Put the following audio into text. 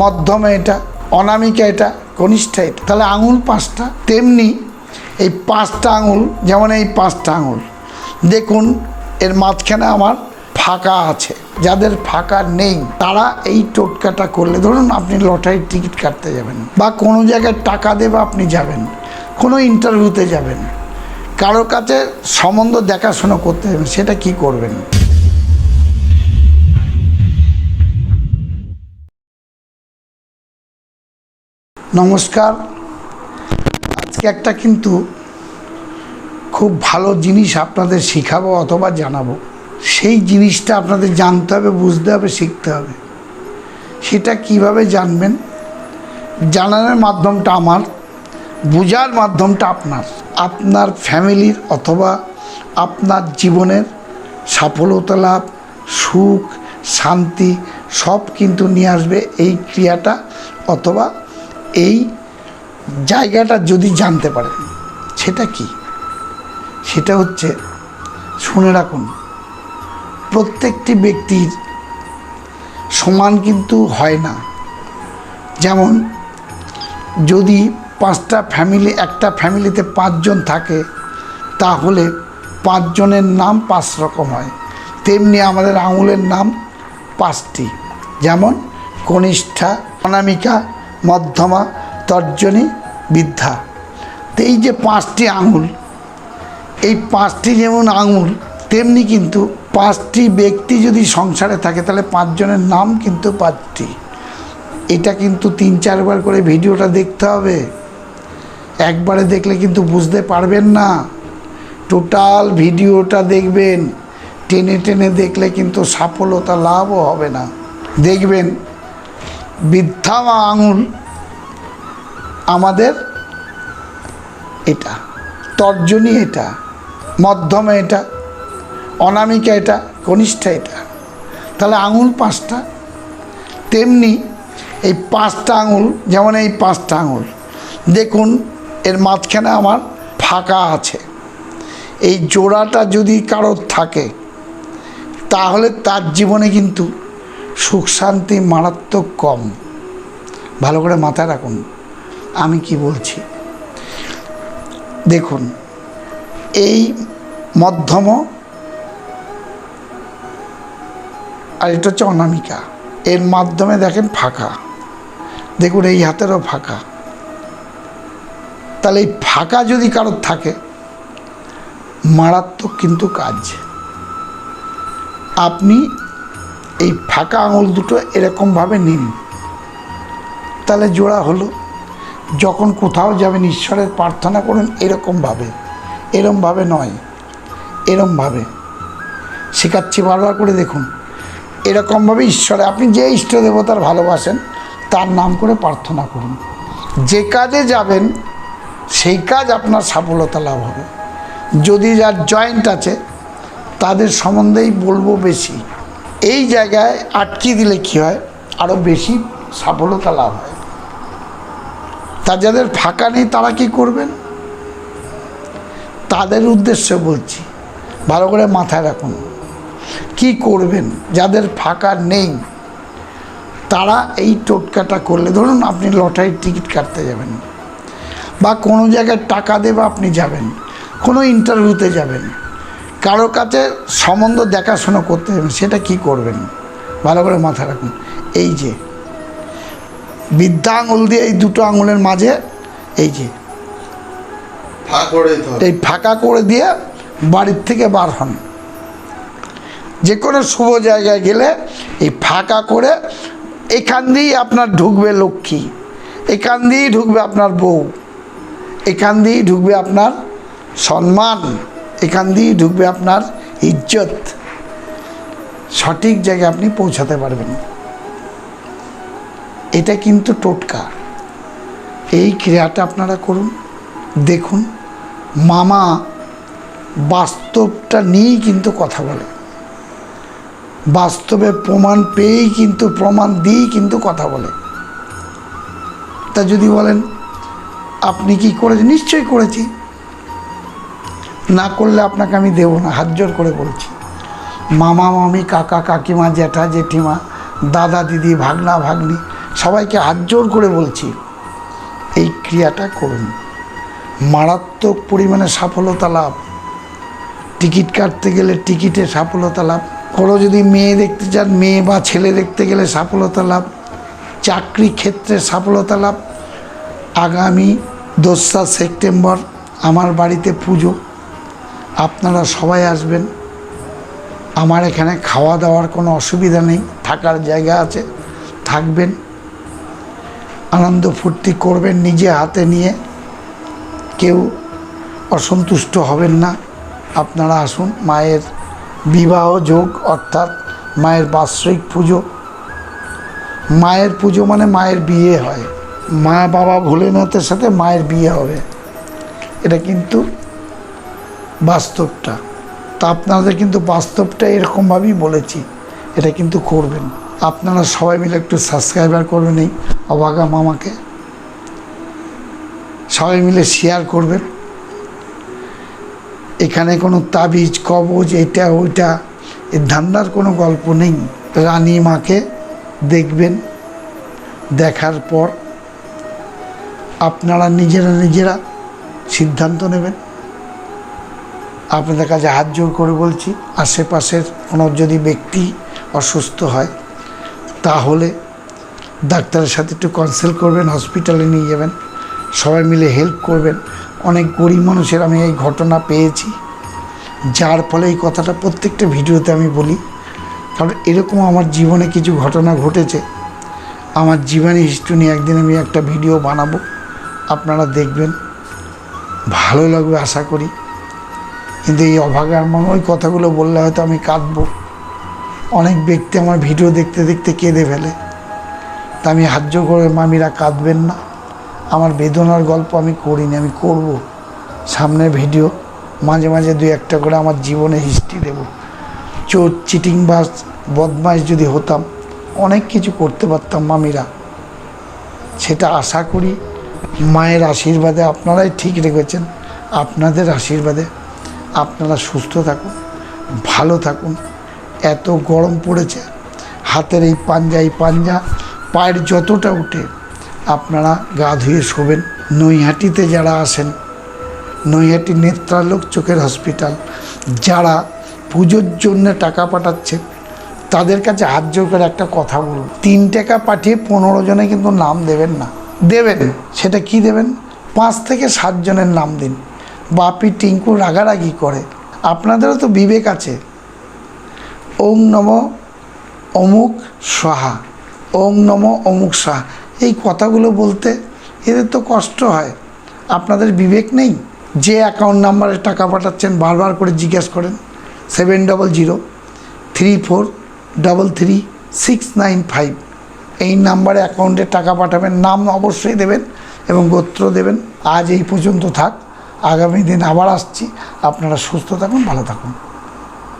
মধ্যমে এটা, অনামিকা এটা, কনিষ্ঠা এটা। তাহলে আঙুল পাঁচটা, তেমনি এই পাঁচটা আঙুল, যেমন এই পাঁচটা আঙুল, দেখুন এর মাঝখানে আমার ফাঁকা আছে, যাদের ফাঁকা নেই, তারা এই টোটকাটা করলে, ধরুন আপনি লটারির টিকিট কাটতে যাবেন, বা কোনো জায়গায় টাকা দেবে আপনি যাবেন, কোনো ইন্টারভিউতে যাবেন, কারও কাছে সম্বন্ধ দেখাশোনা করতে যাবেন, সেটা কি করবেন? নমস্কার। আজকে একটা কিন্তু খুব ভালো জিনিস আপনাদের শেখাবো অথবা জানাব। সেই জিনিসটা আপনাদের জানতে হবে, বুঝতে হবে, শিখতে হবে। সেটা কীভাবে জানবেন? জানানোর মাধ্যমটা আমার, বোঝার মাধ্যমটা আপনার। আপনার ফ্যামিলির অথবা আপনার জীবনের সফলতা লাভ, সুখ, শান্তি সব কিন্তু নিয়ে আসবে এই ক্রিয়াটা অথবা এই জায়গাটা যদি জানতে পারেন সেটা কি? সেটা হচ্ছে, শুনে রাখুন, প্রত্যেকটি ব্যক্তির সমান কিন্তু হয় না। যেমন, যদি পাঁচটা ফ্যামিলি একটা ফ্যামিলিতে পাঁচজন থাকে, তাহলে পাঁচজনের নাম পাঁচ রকম হয়। তেমনি আমাদের আঙুলের নাম পাঁচটি। যেমন, কনিষ্ঠা, অনামিকা মধ্যমা, তর্জনী, বৃদ্ধা। তো এই যে পাঁচটি আঙুল, এই পাঁচটি যেমন আঙুল, তেমনি কিন্তু পাঁচটি ব্যক্তি যদি সংসারে থাকে, তাহলে পাঁচজনের নাম কিন্তু পাঁচটি। এটা কিন্তু তিন, চারবার করে ভিডিওটা দেখতে হবে। একবারে দেখলে কিন্তু বুঝতে পারবেন না। টোটাল ভিডিওটা দেখবেন, টেনে টেনে দেখলে কিন্তু সফলতা লাভও হবে না। দেখবেন বৃদ্ধা বা আঙুল আমাদের এটা, তর্জনী এটা, মধ্যমে এটা, অনামিকা এটা, কনিষ্ঠা এটা। তাহলে আঙুল পাঁচটা, তেমনি এই পাঁচটা আঙুল, যেমন এই পাঁচটা আঙুল, দেখুন এর মাঝখানে আমার ফাঁকা আছে। এই জোড়াটা যদি কারোর থাকে, তাহলে তার জীবনে কিন্তু সুখ শান্তি মারাত্মক কম। ভালো করে মাথায় রাখুন, আমি কি বলছি? দেখুন, এই মধ্যম আর এটা হচ্ছে অনামিকা। এর মাধ্যমে দেখেন ফাঁকা। দেখুন, এই হাতেরও ফাঁকা। তাহলে এই ফাঁকা যদি কারোর থাকে, মারাত্মক কিন্তু কাজ। আপনি এই ফাঁকা আঙুল দুটো এরকমভাবে নিন। তাহলে জোড়া হলো। যখন কোথাও যাবেন, ঈশ্বরের প্রার্থনা করুন এরকমভাবে এরমভাবে নয় এরমভাবে শেখাচ্ছি বারবার করে দেখুন। এরকমভাবে ঈশ্বরে, আপনি যে ইষ্ট দেবতার ভালোবাসেন, তার নাম করে প্রার্থনা করুন। যে কাজে যাবেন, সেই কাজ আপনার সফলতা লাভ হবে। যদি যার জয়েন্ট আছে, তাদের সম্বন্ধেই বলব বেশি। এই জায়গায় আটকে দিলে কী হয়? আরও বেশি সফলতা লাভ হয়। তা যাদের ফাঁকা নেই, তারা কি করবেন? তাদের উদ্দেশ্য বলছি, ভালো করে মাথায় রাখুন। কি করবেন? যাদের ফাঁকা নেই, তারা এই টোটকাটা করলে, ধরুন আপনি লটারির টিকিট কাটতে যাবেন বা কোনো জায়গায় টাকা দেবে, আপনি যাবেন, কোনো ইন্টারভিউতে যাবেন। কারও কাছে সম্বন্ধ দেখাশোনা করতে যাবেন সেটা কি করবেন? ভালো করে মাথায় রাখুন। এই যে বৃদ্ধা আঙুল দিয়ে এই দুটো আঙুলের মাঝে এই যে এই ফাঁকা করে দিয়ে বাড়ির থেকে বার হন। যে কোনো শুভ জায়গায় গেলে এই ফাঁকা করে এখান দিয়েই আপনার ঢুকবে লক্ষ্মী এখান দিয়েই ঢুকবে আপনার বউ এখান দিয়েই ঢুকবে আপনার সম্মান এখান দিয়েই ঢুকবে আপনার ইজ্জত। সঠিক জায়গায় আপনি পৌঁছাতে পারবেন। এটা কিন্তু টোটকা। এই ক্রিয়াটা আপনারা করুন, দেখুন। মামা বাস্তবটা নিয়েই কিন্তু কথা বলে। বাস্তবে প্রমাণ পেয়েই কিন্তু, প্রমাণ দিয়েই কিন্তু কথা বলে। তা যদি বলেন, আপনি কি করেছেন? নিশ্চয়ই করেছি। না করলে আপনাকে আমি দেবো না। হাত জোর করে বলছি। মামা, মামি, কাকা, কাকিমা, জ্যাঠা, জেঠিমা, দাদা, দিদি, ভাগনা, ভাগ্নি, সবাইকে হাত জোর করে বলছি, এই ক্রিয়াটা করুন। মারাত্মক পরিমাণে সফলতা লাভ। টিকিট কাটতে গেলে টিকিটে সফলতা লাভ। কোনো যদি মেয়ে দেখতে চান, মেয়ে বা ছেলে দেখতে গেলে সফলতা লাভ। চাকরি ক্ষেত্রে সফলতা লাভ। আগামী দোসরা সেপ্টেম্বর আমার বাড়িতে পুজো। আপনারা সবাই আসবেন। আমার এখানে খাওয়া দাওয়ার কোনো অসুবিধা নেই, থাকার জায়গা আছে, থাকবেন। আনন্দ ফুর্তি করবেন নিজে হাতে নিয়ে। কেউ অসন্তুষ্ট হবেন না। আপনারা আসুন, মায়ের বিবাহ যোগ, অর্থাৎ মায়ের বাৎসরিক পুজো। মায়ের পুজো মানে মায়ের বিয়ে হয়। মা বাবা ভোলেনাথের সাথে মায়ের বিয়ে হবে। এটা কিন্তু বাস্তবটা। তা আপনাদের কিন্তু বাস্তবটা এরকমভাবেই বলেছি। এটা কিন্তু করবেন। আপনারা সবাই মিলে একটু সাবস্ক্রাইবার করবেন এই অবাগা মামাকে। সবাই মিলে শেয়ার করবেন। এখানে কোনো তাবিজ, কবজ, এটা, ওইটা এর ধান্দার কোনো গল্প নেই। রানী মাকে দেখবেন, দেখার পর আপনারা নিজেরা নিজেরা সিদ্ধান্ত নেবেন। আপনাদের কাছে হাত জোর করে বলছি, আশেপাশের কোনো যদি ব্যক্তি অসুস্থ হয়, তাহলে ডাক্তারের সাথে একটু কনসাল্ট করবেন হসপিটালে নিয়ে যাবেন, সবাই মিলে হেল্প করবেন। অনেক গরিব মানুষের আমি এই ঘটনা পেয়েছি, যার ফলে এই কথাটা প্রত্যেকটা ভিডিওতে আমি বলি। কারণ এরকম আমার জীবনে কিছু ঘটনা ঘটেছে, আমার জীবনে হিস্ট্রি নিয়ে একদিন আমি একটা ভিডিও বানাবো, আপনারা দেখবেন, ভালো লাগবে আশা করি। কিন্তু এই অভাগার মনে ওই কথাগুলো বললে হয়তো আমি কাঁদবো। অনেক ব্যক্তি আমার ভিডিও দেখতে দেখতে কেঁদে ফেলে। তা আমি হাত জোর করে, মামিরা কাঁদবেন না। আমার বেদনার গল্প আমি করিনি, আমি করব। সামনে ভিডিও মাঝে মাঝে দুই একটা করে আমার জীবনে হিস্ট্রি দেব। চোর চিটিং বাস বদমাইশ যদি হতাম, অনেক কিছু করতে পারতাম মামিরা। সেটা আশা করি মায়ের আশীর্বাদে আপনারাই ঠিক রেখেছেন। আপনাদের আশীর্বাদে আপনারা সুস্থ থাকুন, ভালো থাকুন। এত গরম পড়েছে, হাতের এই পাঞ্জা এই পাঞ্জা, পায়ের যতটা উঠে, আপনারা গা ধুয়ে শোবেন। নৈহাটিতে যারা আসেন নৈহাটি নেত্রালোক চোখের হসপিটাল, যারা পুজোর জন্য টাকা পাঠাচ্ছেন, তাদের কাছে হাত জোর করে একটা কথা বলুন। তিন টাকা পাঠিয়ে পনেরো জনে কিন্তু নাম দেবেন না। দেবেন, সেটা কি দেবেন? পাঁচ থেকে সাতজনের নাম দিন। বাপি টিঙ্কু রাগারাগি করে। আপনাদেরও তো বিবেক আছে। ওম নম অমুক সাহা, ওম নম অমুক সাহা। এই কথাগুলো বলতে এদের তো কষ্ট হয়। আপনাদের বিবেক নেই? যে অ্যাকাউন্ট নাম্বারে টাকা পাঠাচ্ছেন, বারবার করে জিজ্ঞেস করেন। Seven double zero three four double three six nine five এই নাম্বারে অ্যাকাউন্টে টাকা পাঠাবেন, নাম অবশ্যই দেবেন এবং গোত্র দেবেন। আজ এই পর্যন্ত থাক। আগামী দিন আবার আসছি। আপনারা সুস্থ থাকুন ভালো থাকুন।